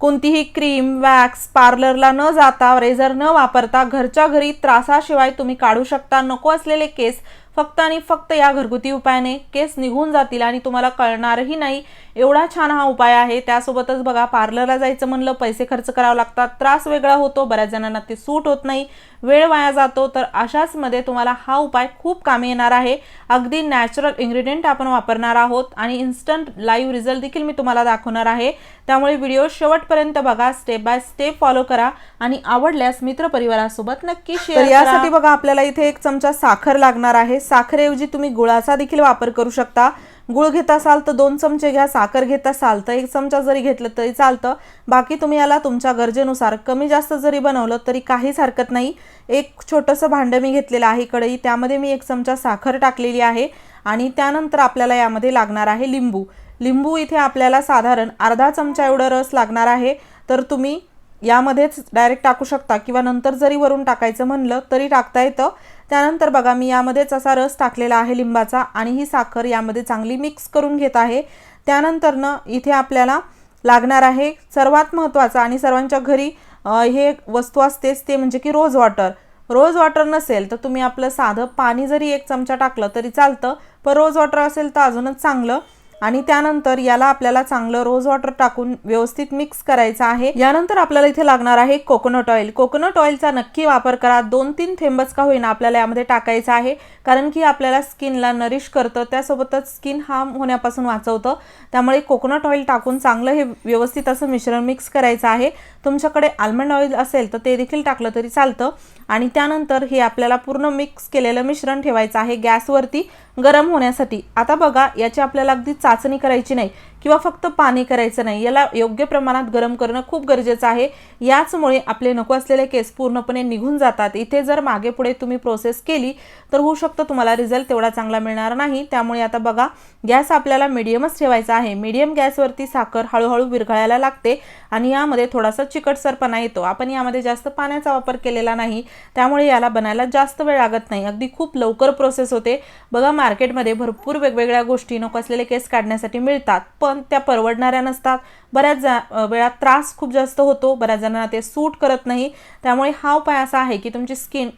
कोणतीही cream wax पार्लरला न जाता रेझर न वापरता घरच्या घरी त्रासाशिवाय तुम्ही काढू शकता. नको असलेले केस फक्त आणि फक्त या घरगुती उपायाने केस निघून जातील आणि तुम्हाला कळणारही नाही. एवढा छान हा उपाय आहे. त्यासोबतच बघा पार्लरला जायचं म्हणलं पैसे खर्च करावे लागतात. त्रास वेगळा होतो. बऱ्याच जणांना ते सूट होत नाही. वेळ वाया जातो. तर अशाच मध्ये तुम्हाला हा उपाय खूप कामी येणार आहे. अगदी नॅचरल इन्ग्रेडियंट आपण वापरणार आहोत आणि इन्स्टंट लाईव्ह रिझल्ट देखील मी तुम्हाला दाखवणार आहे. त्यामुळे व्हिडिओ शेवटपर्यंत बघा. स्टेप बाय स्टेप फॉलो करा आणि आवडल्यास मित्रपरिवारासोबत नक्की शेअर यासाठी बघा आपल्याला इथे एक चमचा साखर लागणार आहे. साखरेऐवजी तुम्ही गुळाचा देखील वापर करू शकता. गुळ घेत असाल तर दोन चमचे घ्या साखर घेत असाल तर एक चमचा जरी घेतलं तरी चालतं. बाकी तुम्ही याला तुमच्या गरजेनुसार कमी जास्त जरी बनवलं तरी काहीच हरकत नाही. एक छोटंसं भांडं मी घेतलेलं आहे कढई त्यामध्ये मी एक चमचा साखर टाकलेली आहे आणि त्यानंतर आपल्याला यामध्ये लागणार आहे लिंबू. लिंबू इथे आपल्याला साधारण अर्धा चमचा एवढं रस लागणार आहे. तर तुम्ही यामध्येच डायरेक्ट टाकू शकता किंवा नंतर जरी वरून टाकायचं म्हणलं तरी टाकता येतं. त्यानंतर बघा मी यामध्येच असा रस टाकलेला आहे लिंबाचा आणि ही साखर यामध्ये चांगली मिक्स करून घेत आहे. त्यानंतरनं इथे आपल्याला लागणार आहे सर्वात महत्त्वाचं आणि सर्वांच्या घरी हे वस्तू असतेच ते म्हणजे की रोज वॉटर रोज वॉटर नसेल तर तुम्ही आपलं साधं पाणी जरी एक चमचा टाकलं तरी चालतं पण रोज वॉटर असेल तर अजूनच चांगलं. आणि त्यानंतर याला आपल्याला चांगलं रोज वॉटर टाकून व्यवस्थित मिक्स करायचं आहे. यानंतर आपल्याला इथे लागणार आहे कोकोनट ऑइल. कोकोनट ऑइलचा नक्की वापर करा. दोन तीन थेंबच का होईना आपल्याला यामध्ये टाकायचं आहे. कारण की आपल्याला स्किनला नरिश करतं. त्यासोबतच स्किन हार्म होण्यापासून वाचवतं. त्यामुळे कोकोनट ऑइल टाकून चांगलं हे व्यवस्थित असं मिश्रण मिक्स करायचं आहे. तुमच्याकडे आल्मंड ऑइल असेल तर ते देखील टाकलं तरी चालतं. आणि त्यानंतर हे आपल्याला पूर्ण मिक्स केलेलं मिश्रण ठेवायचं आहे गॅसवरती गरम होण्यासाठी. आता बघा याची आपल्याला अगदी चाचणी करायची नाही. किंवा फक्त पाणी करायचं नाही याला योग्य प्रमाणात गरम करणं खूप गरजेचं आहे. याचमुळे आपले नको असलेले केस पूर्णपणे निघून जातात. इथे जर मागे पुढे तुम्ही प्रोसेस केली तर होऊ शकतं तुम्हाला रिझल्ट तेवढा चांगला मिळणार नाही. त्यामुळे आता बघा गॅस आपल्याला मिडियमच ठेवायचा आहे. मिडियम गॅसवरती साखर हळूहळू विरघळायला लागते आणि यामध्ये थोडासा चिकटसरपणा येतो. आपण यामध्ये जास्त पाण्याचा वापर केलेला नाही त्यामुळे याला बनायला जास्त वेळ लागत नाही. अगदी खूप लवकर प्रोसेस होते. बघा मार्केटमध्ये भरपूर वेगवेगळ्या गोष्टी नको असलेले केस काढण्यासाठी मिळतात. पण पण त्या परवडणाऱ्या नसतात. बऱ्याच जा वेळा त्रास खूप जास्त होतो. बऱ्याच जणांना ते सूट करत नाही. त्यामुळे हा उपाय असा आहे की तुमची स्किन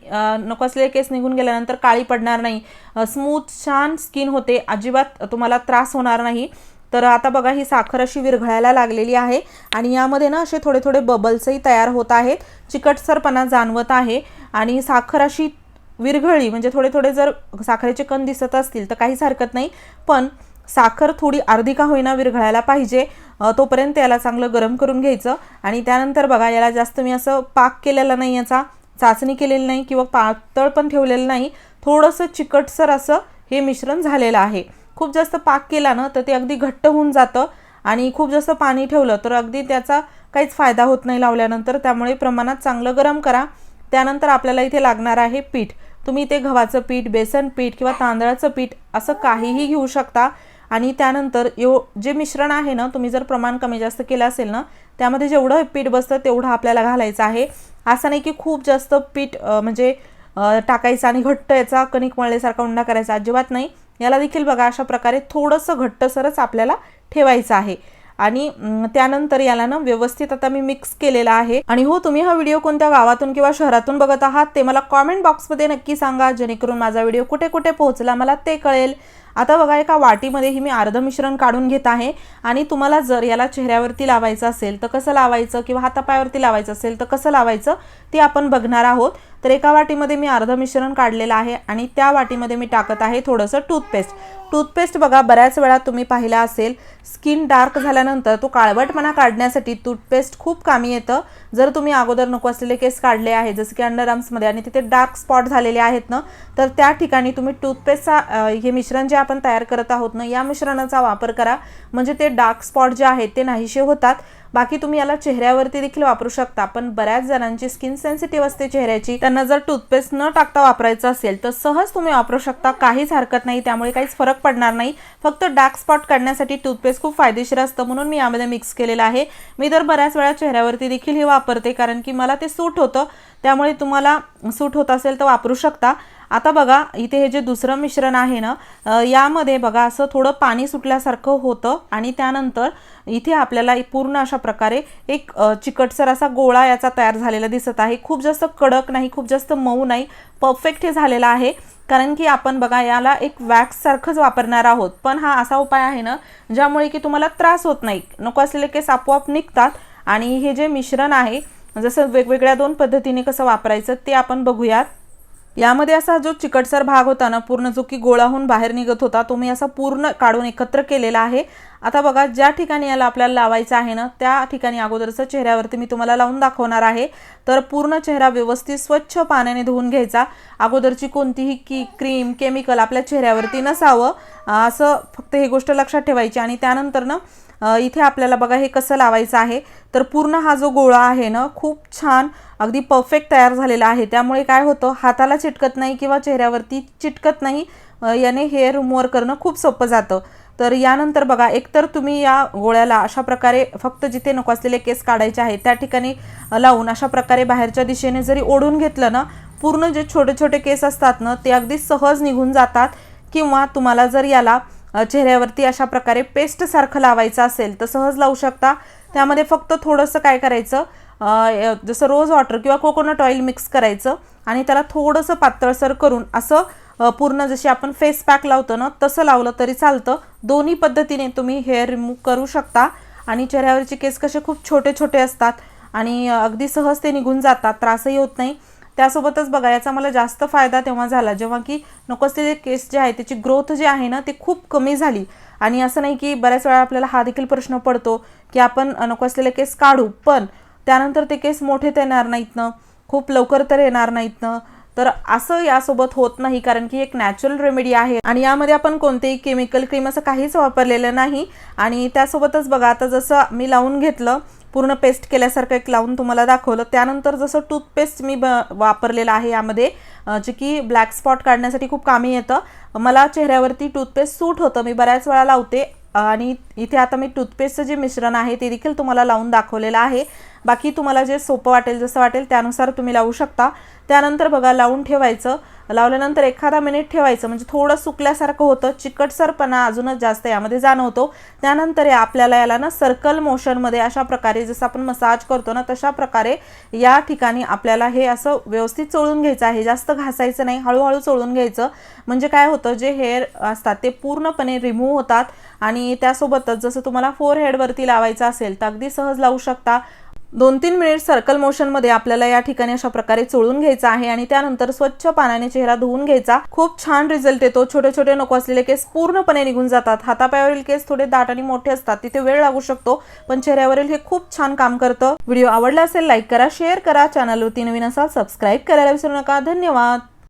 नको असलेले केस निघून गेल्यानंतर काळी पडणार नाही. स्मूथ छान स्किन होते. अजिबात तुम्हाला त्रास होणार नाही. तर आता बघा ही साखर अशी विरघळायला लागलेली आहे आणि यामध्ये ना असे थोडे थोडे बबल्सही तयार होत आहेत. चिकटसरपणा जाणवत आहे आणि साखर अशी विरघळली म्हणजे थोडे थोडे जर साखरेचे कण दिसत असतील तर काहीच हरकत नाही. पण साखर थोडी अर्धी का होईना विरघळायला पाहिजे. तोपर्यंत याला चांगलं गरम करून घ्यायचं. आणि त्यानंतर बघा याला जास्त मी असं पाक केलेला नाही याचा चाचणी केलेली नाही किंवा पातळ पण ठेवलेलं नाही. थोडंसं चिकटसर असं हे मिश्रण झालेलं आहे. खूप जास्त पाक केला ना तर ते अगदी घट्ट होऊन जातं. आणि खूप जास्त पाणी ठेवलं तर अगदी त्याचा काहीच फायदा होत नाही लावल्यानंतर. त्यामुळे प्रमाणात चांगलं गरम करा. त्यानंतर आपल्याला इथे लागणार आहे पीठ. तुम्ही ते गव्हाचं पीठ बेसन पीठ किंवा तांदळाचं पीठ असं काहीही घेऊ शकता. आणि त्यानंतर यो जे मिश्रण आहे ना तुम्ही जर प्रमाण कमी जास्त केलं असेल ना त्यामध्ये जेवढं पीठ बसतं तेवढं आपल्याला घालायचं आहे. असं नाही की खूप जास्त पीठ म्हणजे टाकायचं आणि घट्ट याचा कणिक मळल्यासारखा उंडा करायचा अजिबात नाही. याला देखील बघा अशा प्रकारे थोडंसं घट्टसरच आपल्याला ठेवायचं आहे. आणि त्यानंतर याला ना व्यवस्थित आता मी मिक्स केलेला आहे. आणि हो तुम्ही हा व्हिडिओ कोणत्या गावातून किंवा शहरातून बघत आहात ते मला कॉमेंट बॉक्समध्ये नक्की सांगा जेणेकरून माझा व्हिडिओ कुठे कुठे पोहोचला मला ते कळेल. आता बघा एका वाटीमध्येही मी अर्ध मिश्रण काढून घेत आहे. आणि तुम्हाला जर याला चेहऱ्यावरती लावायचं असेल तर कसं लावायचं किंवा हातापायावरती लावायचं असेल तर कसं लावायचं ते आपण बघणार आहोत. तर एका वाटीमध्ये मी अर्ध मिश्रण काढलेलं आहे आणि त्या वाटीमध्ये मी टाकत आहे थोडंसं टूथपेस्ट. टूथपेस्ट बघा बऱ्याच वेळा तुम्ही पाहिला असेल स्किन डार्क झाल्यानंतर तो काळवटपणा काढण्यासाठी टूथपेस्ट खूप कामी येतं. जर तुम्ही अगोदर नको असलेले केस काढले आहे जसं की अंडर आर्म्समध्ये आणि तिथे डार्क स्पॉट झालेले आहेत ना तर त्या ठिकाणी तुम्ही टूथपेस्टचा हे मिश्रण जे आपण तयार करत आहोत ना या मिश्रणाचा वापर करा. म्हणजे ते डार्क स्पॉट जे आहेत ते नाहीसे होतात. बाकी तुम्ही याला चेहऱ्यावरती देखील वापरू शकता. पण बऱ्याच जणांची स्किन सेन्सिटिव्ह असते चेहऱ्याची. त्यांना जर टूथपेस्ट न टाकता वापरायचं असेल तर सहज तुम्ही वापरू शकता. काहीच हरकत नाही त्यामुळे काहीच फरक पडणार नाही. फक्त डार्क स्पॉट काढण्यासाठी टूथपेस्ट खूप फायदेशीर असतं. म्हणून मी यामध्ये मिक्स केलेलं आहे. मी तर बऱ्याच वेळा चेहऱ्यावरती देखील हे वापरते कारण की मला ते सूट होतं. त्यामुळे तुम्हाला सूट होत असेल तर वापरू शकता. आता बघा इथे हे जे दुसरं मिश्रण आहे ना यामध्ये बघा असं थोडं पाणी सुटल्यासारखं होतं आणि त्यानंतर इथे आपल्याला पूर्ण अशा प्रकारे एक चिकटसर असा गोळा याचा तयार झालेला दिसत आहे. खूप जास्त कडक नाही खूप जास्त मऊ नाही परफेक्ट हे झालेला आहे. कारण की आपण बघा याला एक वॅक्ससारखंच वापरणार आहोत. पण हा असा उपाय आहे ना ज्यामुळे की तुम्हाला त्रास होत नाही. नको असलेले केस आपोआप निघतात आणि हे जे मिश्रण आहे जसं वेगवेगळ्या दोन पद्धतीने कसं वापरायचं ते आपण बघूयात. यामध्ये असा जो चिकटसर भाग होता ना पूर्ण जो की गोळाहून बाहेर निघत होता तो मी असा पूर्ण काढून एकत्र केलेला आहे. आता बघा ज्या ठिकाणी याला आपल्याला लावायचं आहे ना त्या ठिकाणी अगोदरचं चेहऱ्यावरती मी तुम्हाला लावून दाखवणार आहे. तर पूर्ण चेहरा व्यवस्थित स्वच्छ पाण्याने धुवून घ्यायचा. अगोदरची कोणतीही की क्रीम केमिकल आपल्या चेहऱ्यावरती नसावं. असं फक्त ही गोष्ट लक्षात ठेवायची आणि त्यानंतर ना इथे आपल्याला बघा हे कसं लावायचं आहे. तर पूर्ण हा जो गोळा आहे ना खूप छान अगदी परफेक्ट तयार झालेला आहे. त्यामुळे काय होतं हाताला चिटकत नाही किंवा चेहऱ्यावरती चिटकत नाही याने हेअर रिमूव्हर करणं खूप सोपं जातं. तर यानंतर बघा एकतर तुम्ही या गोळ्याला अशा प्रकारे फक्त जिथे नको असलेले केस काढायचे आहेत त्या ठिकाणी लावून अशा प्रकारे बाहेरच्या दिशेने जरी ओढून घेतलं ना पूर्ण जे छोटे छोटे केस असतात ना ते अगदी सहज निघून जातात. किंवा तुम्हाला जर याला चेहऱ्यावरती अशा प्रकारे पेस्ट सारखं लावायचं असेल तर सहज लावू शकता. त्यामध्ये फक्त थोडंसं काय करायचं जसं रोज वॉटर किंवा कोकोनट ऑइल मिक्स करायचं आणि त्याला थोडंसं पातळसर करून असं पूर्ण जशी आपण फेस पॅक लावतो ना तसं लावलं तरी चालतं. दोन्ही पद्धतीने तुम्ही हेअर रिमूव्ह करू शकता आणि चेहऱ्यावरचे केस कसे खूप छोटे छोटे असतात आणि अगदी सहज ते निघून जातात त्रासही होत नाही. त्यासोबतच बघा याचा मला जास्त फायदा तेव्हा झाला जेव्हा की नकोच ते केस जे आहे त्याची ग्रोथ जी आहे ना ती खूप कमी झाली. आणि असं नाही की बऱ्याच वेळा आपल्याला हा देखील प्रश्न पडतो की आपण नको असलेले केस काढू पण त्यानंतर ते केस मोठे तर येणार नाहीत ना खूप लवकर तर येणार नाहीत ना. तर असं यासोबत होत नाही कारण की एक नॅचरल रेमेडी आहे. आणि यामध्ये आपण कोणतेही केमिकल क्रीम असं काहीच वापरलेलं नाही. आणि त्यासोबतच बघा आता जसं मी लावून घेतलं पूर्ण पेस्ट केल्यासारखं एक लावून तुम्हाला दाखवलं. त्यानंतर जसं टूथपेस्ट मी ब वापरलेलं आहे यामध्ये जे की ब्लॅक स्पॉट काढण्यासाठी खूप कामी येतं. मला चेहऱ्यावरती टूथपेस्ट सूट होतं. मी बऱ्याच वेळा लावते. आणि इथे आता मी टूथपेस्टचं जे मिश्रण आहे ते देखील तुम्हाला लावून दाखवलेलं आहे. बाकी तुम्हाला जे सोपं वाटेल जसं वाटेल त्यानुसार तुम्ही लावू शकता. त्यानंतर बघा लावून ठेवायचं. लावल्यानंतर एखादा मिनिट ठेवायचं. म्हणजे थोडं सुकल्यासारखं होतं. चिकटसरपणा अजूनच जास्त यामध्ये जाणवतो. त्यानंतर या आपल्याला याला ना सर्कल मोशनमध्ये अशा प्रकारे जसं आपण मसाज करतो ना तशा प्रकारे या ठिकाणी आपल्याला हे असं व्यवस्थित चोळून घ्यायचं आहे. जास्त घासायचं नाही. हळूहळू चोळून घ्यायचं. म्हणजे काय होतं जे हेअर असतात ते पूर्णपणे रिमूव्ह होतात. आणि त्यासोबतच जसं तुम्हाला फोर हेडवरती लावायचं असेल तर अगदी सहज लावू शकता. दोन तीन मिनिट सर्कल मोशनमध्ये आपल्याला या ठिकाणी अशा प्रकारे चोळून घ्यायचं आहे आणि त्यानंतर स्वच्छ पाण्याने चेहरा धुवून घ्यायचा. खूप छान रिझल्ट येतो. छोटे छोटे नको असलेले केस पूर्णपणे निघून जातात. हातापायावरील केस थोडे दाट आणि मोठे असतात. तिथे वेळ लागू शकतो पण चेहऱ्यावरील हे खूप छान काम करतं. व्हिडिओ आवडला असेल लाईक करा शेअर करा. चॅनलवरती नवीन असाल सबस्क्राईब करायला विसरू नका. धन्यवाद!